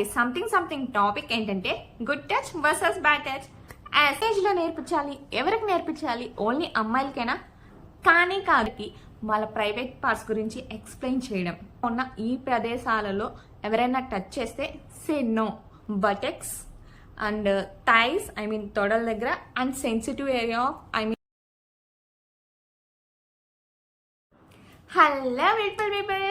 ఇవాళ something something topic ఏంటంటే good touch versus bad టచ్లో నేర్పించాలి ఎవరికి నేర్పించాలి ఓన్లీ అమ్మాయిలకైనా? కానీ కాదుకి వాళ్ళ ప్రైవేట్ పార్ట్స్ గురించి ఎక్స్ప్లెయిన్ చేయడం. ఉన్న ఈ ప్రదేశాలలో ఎవరైనా టచ్ చేస్తే say no buttocks and thighs I mean తొడల దగ్గర and sensitive area of I mean hello beautiful people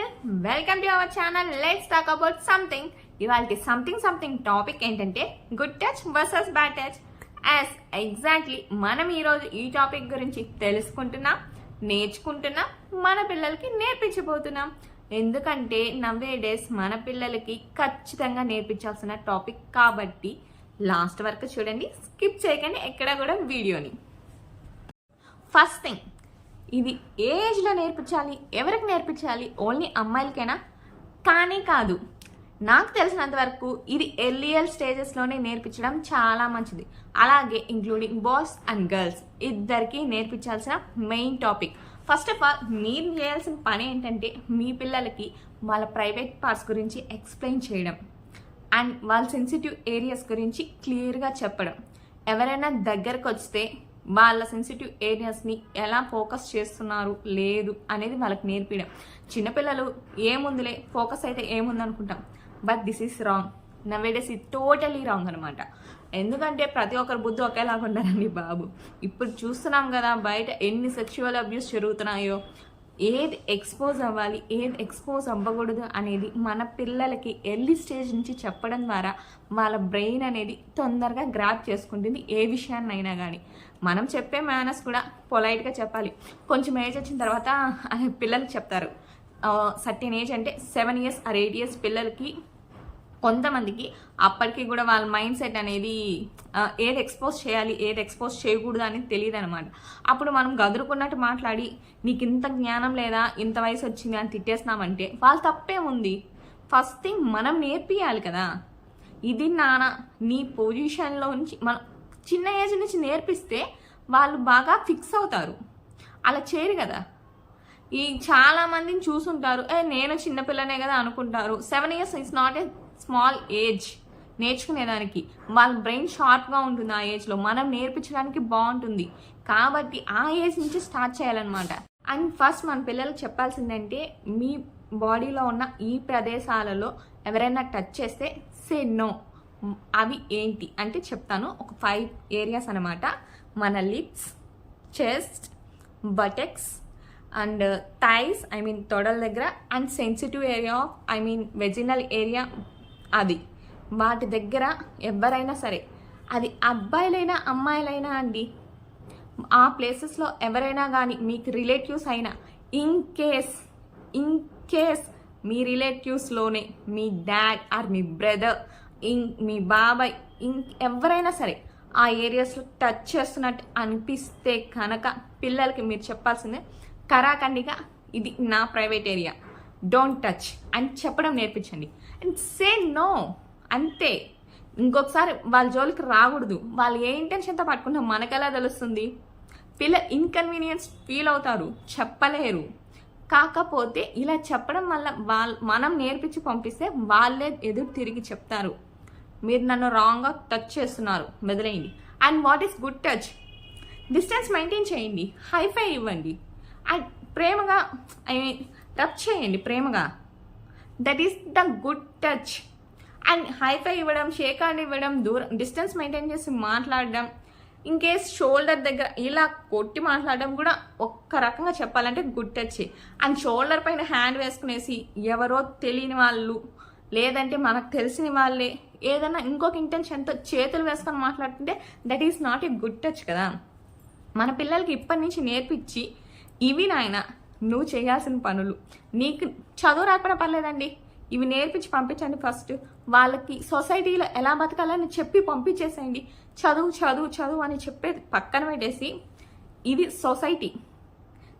welcome to our channel let's talk about something ఇవాళకి సంథింగ్ సంథింగ్ టాపిక్ ఏంటంటే good touch versus bad touch as exactly మనం ఈరోజు ఈ topic గురించి తెలుసుకుంటున్నాం నేర్చుకుంటున్నాం మన పిల్లలకి నేర్పించబోతున్నాం. ఎందుకంటే నవ్వే డేస్ మన పిల్లలకి ఖచ్చితంగా నేర్పించాల్సిన టాపిక్ కాబట్టి లాస్ట్ వరకు చూడండి స్కిప్ చేయకండి ఎక్కడ కూడా వీడియోని. ఫస్ట్ థింగ్ ఇది ఏజ్లో నేర్పించాలి ఎవరికి నేర్పించాలి? ఓన్లీ అమ్మాయిలకైనా? కానీ కాదు. నాకు తెలిసినంత వరకు ఇది ఎర్లియర్ స్టేజెస్లోనే నేర్పించడం చాలా మంచిది. అలాగే ఇంక్లూడింగ్ బాయ్స్ అండ్ గర్ల్స్ ఇద్దరికి నేర్పించాల్సిన main topic first of all మీరు చేయాల్సిన పని ఏంటంటే మీ పిల్లలకి వాళ్ళ ప్రైవేట్ పార్ట్స్ గురించి ఎక్స్ప్లెయిన్ చేయడం అండ్ వాళ్ళ సెన్సిటివ్ ఏరియాస్ గురించి క్లియర్గా చెప్పడం. ఎవరైనా దగ్గరకు వస్తే వాళ్ళ సెన్సిటివ్ ఏరియాస్ని ఎలా ఫోకస్ చేస్తున్నారు లేదు అనేది వాళ్ళకి నేర్పించడం చిన్నపిల్లలు ఏముందిలే ఫోకస్ అయితే ఏముంది అనుకుంటాం but this is wrong. Nowadays ఇది టోటలీ రాంగ్ అనమాట ఎందుకంటే ప్రతి ఒక్కరు బుద్ధి ఒకేలాగా ఉండాలండి బాబు. ఇప్పుడు చూస్తున్నాం కదా బయట ఎన్ని సెక్షువల్ అబ్యూస్ జరుగుతున్నాయో. ఏది ఎక్స్పోజ్ అవ్వాలి ఏది ఎక్స్పోజ్ అవ్వకూడదు అనేది మన పిల్లలకి ఎర్లీ స్టేజ్ నుంచి చెప్పడం ద్వారా వాళ్ళ బ్రెయిన్ అనేది తొందరగా గ్రాప్ చేసుకుంటుంది ఏ విషయాన్నైనా కానీ మనం చెప్పే మేనర్స్ కూడా పొలైట్గా చెప్పాలి. కొంచెం ఏజ్ వచ్చిన తర్వాత పిల్లలకి చెప్తారు. సర్టెన్ ఏజ్ అంటే seven years or eight years పిల్లలకి కొంతమందికి అప్పటికి కూడా వాళ్ళ మైండ్ సెట్ అనేది ఏది ఎక్స్పోజ్ చేయాలి ఏది ఎక్స్పోజ్ చేయకూడదు అనేది తెలియదు అనమాట అప్పుడు మనం గదురుకున్నట్టు మాట్లాడి నీకు ఇంత జ్ఞానం లేదా ఇంత వయసు వచ్చింది అని తిట్టేస్తున్నామంటే వాళ్ళ తప్పే ఉంది. ఫస్ట్ థింగ్ మనం నేర్పియాలి కదా. ఇది నాన్న నీ పొజిషన్లో నుంచి మనం చిన్న ఏజ్ నుంచి నేర్పిస్తే వాళ్ళు బాగా ఫిక్స్ అవుతారు. అలా చేయరు కదా. ఈ చాలామందిని చూసుంటారు ఏ నేను చిన్నపిల్లనే కదా అనుకుంటారు. Seven years it's not a small age నేర్చుకునేదానికి. వాళ్ళ బ్రెయిన్ షార్ప్గా ఉంటుంది ఆ ఏజ్లో. మనం నేర్పించడానికి బాగుంటుంది. కాబట్టి ఆ ఏజ్ నుంచి స్టార్ట్ చేయాలన్నమాట. అండ్ ఫస్ట్ మన పిల్లలకు చెప్పాల్సిందంటే మీ బాడీలో ఉన్న ఈ ప్రదేశాలలో ఎవరైనా టచ్ చేస్తే సే నో. అవి ఏంటి? అంటే చెప్తాను. ఒక ఫైవ్ ఏరియాస్ అనమాట మన lips chest buttocks and thighs I mean తొడల దగ్గర and sensitive area of I mean vaginal area అది. వాటి దగ్గర ఎవరైనా సరే అది అబ్బాయిలైనా అమ్మాయిలైనా అండి ఆ ప్లేసెస్లో ఎవరైనా కానీ మీకు రిలేటివ్స్ అయినా ఇన్ కేస్ ఇన్ కేస్ మీ రిలేటివ్స్లోనే మీ డాడ్ ఆర్ మీ బ్రదర్ ఇన్ మీ బాబాయ్ ఇన్ ఎవరైనా సరే ఆ ఏరియాస్లో టచ్ చేస్తున్నట్టు అనిపిస్తే కనుక పిల్లలకి మీరు చెప్పాల్సిందే కరాఖండిగా ఇది నా ప్రైవేట్ ఏరియా. డోంట్ టచ్ అని చెప్పడం నేర్పించండి. అండ్ సే నో అంతే. ఇంకొకసారి వాళ్ళ జోలికి రాకూడదు. వాళ్ళు ఏ ఇంటెన్షన్తో పట్టుకుంటే మనకెలా తెలుస్తుంది? పిల్ల ఇన్కన్వీనియన్స్ ఫీల్ అవుతారు. చెప్పలేరు. కాకపోతే ఇలా చెప్పడం వల్ల వాళ్ళ మనం నేర్పించి పంపిస్తే వాళ్ళే ఎదురు తిరిగి చెప్తారు. మీరు నన్ను రాంగ్గా టచ్ చేస్తున్నారు. మెదలైంది. And what is good touch distance maintain చేయండి. హైఫై ఇవ్వండి. అండ్ ప్రేమగా ఐ మీన్ టచ్ చేయండి ప్రేమగా. That is the good touch and high five ఇవ్వడం షేక్ హ్యాండ్ ఇవ్వడం దూరం డిస్టెన్స్ మెయింటైన్ చేసి మాట్లాడడం ఇన్ కేస్ షోల్డర్ దగ్గర ఇలా కొట్టి మాట్లాడడం కూడా ఒక్క రకంగా చెప్పాలంటే గుడ్ టచ్ అండ్ షోల్డర్ పైన హ్యాండ్ వేసుకునేసి ఎవరో తెలియని వాళ్ళు లేదంటే మనకు తెలిసిన వాళ్ళే ఏదైనా ఇంకొక ఇంటెన్షన్తో చేతులు వేసుకొని మాట్లాడుతుంటే that is not a good touch కదా. మన పిల్లలకి ఇప్పటి నుంచి నేర్పించి ఇవి నాయన నువ్వు చేయాల్సిన పనులు. నీకు చదువు రాకపోయినా పర్లేదండి. ఇవి నేర్పించి పంపించండి ఫస్ట్. వాళ్ళకి సొసైటీలో ఎలా బతకాలని చెప్పి పంపించేసేయండి. చదువు చదువు చదువు అని చెప్పేది పక్కన పెట్టేసి ఇది సొసైటీ.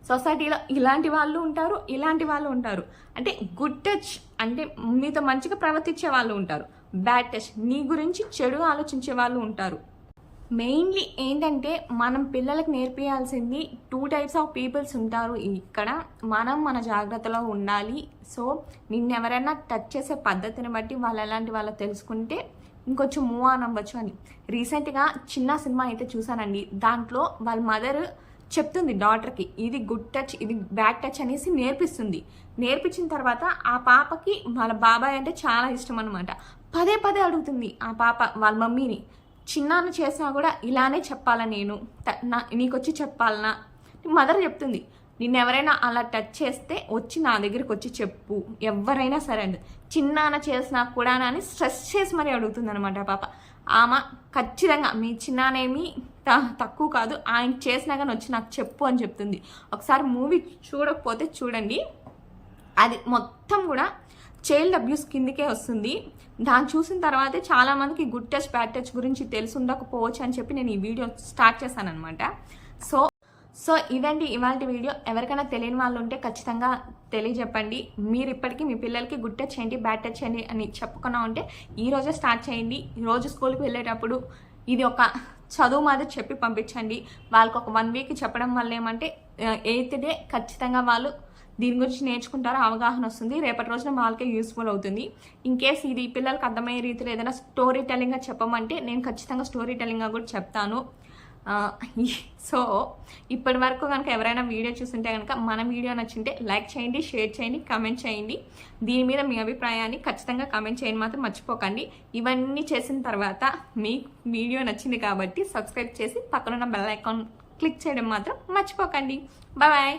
సొసైటీలో ఇలాంటి వాళ్ళు ఉంటారు ఇలాంటి వాళ్ళు ఉంటారు. అంటే గుడ్ టచ్ అంటే మీతో మంచిగా ప్రవర్తించే వాళ్ళు ఉంటారు. బ్యాడ్ టచ్ నీ గురించి చెడు ఆలోచించే వాళ్ళు ఉంటారు. మెయిన్లీ ఏంటంటే మనం పిల్లలకు నేర్పించాల్సింది టూ టైప్స్ ఆఫ్ పీపుల్స్ ఉంటారు ఇక్కడ. మనం మన జాగ్రత్తలో ఉండాలి. సో నిన్నెవరైనా టచ్ చేసే పద్ధతిని బట్టి వాళ్ళు ఎలాంటి వాళ్ళు తెలుసుకుంటే ఇంకొంచెం మూవ్ ఆన్ అవ్వచ్చు అని. రీసెంట్గా చిన్న సినిమా అయితే చూసానండి దాంట్లో వాళ్ళ మదర్ చెప్తుంది డాటర్కి ఇది గుడ్ టచ్ ఇది బ్యాడ్ టచ్ అనేసి నేర్పిస్తుంది. నేర్పించిన తర్వాత ఆ పాపకి వాళ్ళ బాబాయ్ అంటే చాలా ఇష్టం అనమాట పదే పదే అడుగుతుంది ఆ పాప వాళ్ళ మమ్మీని చిన్నాన్న చేసినా కూడా ఇలానే చెప్పాలా నేను? నా నీకొచ్చి చెప్పాలనా? మదర్ చెప్తుంది నిన్ను ఎవరైనా అలా టచ్ చేస్తే వచ్చి నా దగ్గరికి వచ్చి చెప్పు. ఎవరైనా సరే అండి చిన్నాన్న చేసినా కూడా అని స్ట్రెస్ చేసి మరీ అడుగుతుంది అనమాట పాప. ఆమె ఖచ్చితంగా మీ చిన్నానేమి త- తక్కువ కాదు. ఆయన చేసినా కానీ వచ్చి నాకు చెప్పు అని చెప్తుంది. ఒకసారి మూవీ చూడకపోతే చూడండి. అది మొత్తం కూడా చైల్డ్ అబ్యూస్ కిందికే వస్తుంది. దాన్ని చూసిన తర్వాతే చాలా మందికి గుడ్ టచ్ బ్యాడ్ టచ్ గురించి తెలిసి ఉండకపోవచ్చు అని చెప్పి నేను ఈ వీడియో స్టార్ట్ చేశాను అనమాట సో సో ఇదండి ఇవాళ వీడియో. ఎవరికైనా తెలియని వాళ్ళు ఉంటే ఖచ్చితంగా తెలియజెప్పండి. మీరు ఇప్పటికీ మీ పిల్లలకి గుడ్ టచ్ చేయండి బ్యాడ్ టచ్ చేయండి అని చెప్పుకున్నా ఉంటే ఈ రోజే స్టార్ట్ చేయండి. ఈ రోజు స్కూల్కి వెళ్ళేటప్పుడు ఇది ఒక చదువు మాదిరి చెప్పి పంపించండి. వాళ్ళకి ఒక వన్ వీక్ చెప్పడం వల్ల ఏమంటే ఎయిత్ డే ఖచ్చితంగా వాళ్ళు దీని గురించి నేర్చుకుంటారు అవగాహన వస్తుంది. రేపటి రోజున వాళ్ళకే యూస్ఫుల్ అవుతుంది. ఇన్ కేస్ ఇది పిల్లలకు అర్థమయ్యే రీతిలో ఏదైనా స్టోరీ టెల్లింగ్గా చెప్పమంటే నేను ఖచ్చితంగా స్టోరీ టెల్లింగ్గా కూడా చెప్తాను. సో ఇప్పటి వరకు కనుక ఎవరైనా వీడియో చూస్తుంటే కనుక మన వీడియో నచ్చింటే లైక్ చేయండి షేర్ చేయండి కమెంట్ చేయండి. దీని మీద మీ అభిప్రాయాన్ని ఖచ్చితంగా కమెంట్ చేయండి మాత్రం మర్చిపోకండి. ఇవన్నీ చేసిన తర్వాత మీ వీడియో నచ్చింది కాబట్టి సబ్స్క్రైబ్ చేసి పక్కనున్న బెల్ ఐకాన్ క్లిక్ చేయడం మాత్రం మర్చిపోకండి. బాయ్